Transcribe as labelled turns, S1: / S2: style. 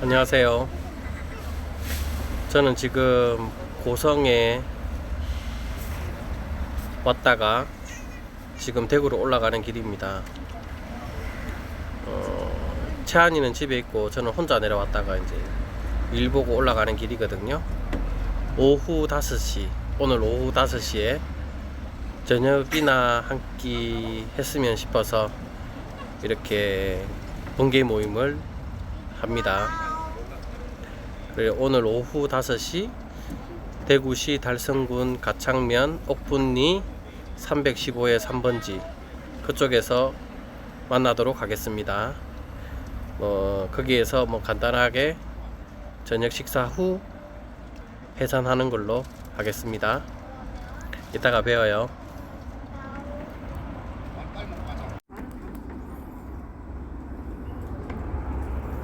S1: 안녕하세요. 저는 지금 고성에 왔다가 지금 대구로 올라가는 길입니다. 어, 채한이는 집에 있고 저는 혼자 내려왔다가 이제 일 보고 올라가는 길이거든요. 오후 5시, 오늘 오후 5시에 저녁이나 한 끼 했으면 싶어서 이렇게 번개 모임을 합니다. 오늘 오후 5시 대구시 달성군 가창면 옥분리 315의 3번지 그쪽에서 만나도록 하겠습니다. 뭐 거기에서 뭐 간단하게 저녁 식사 후 해산하는 걸로 하겠습니다. 이따가 봬요.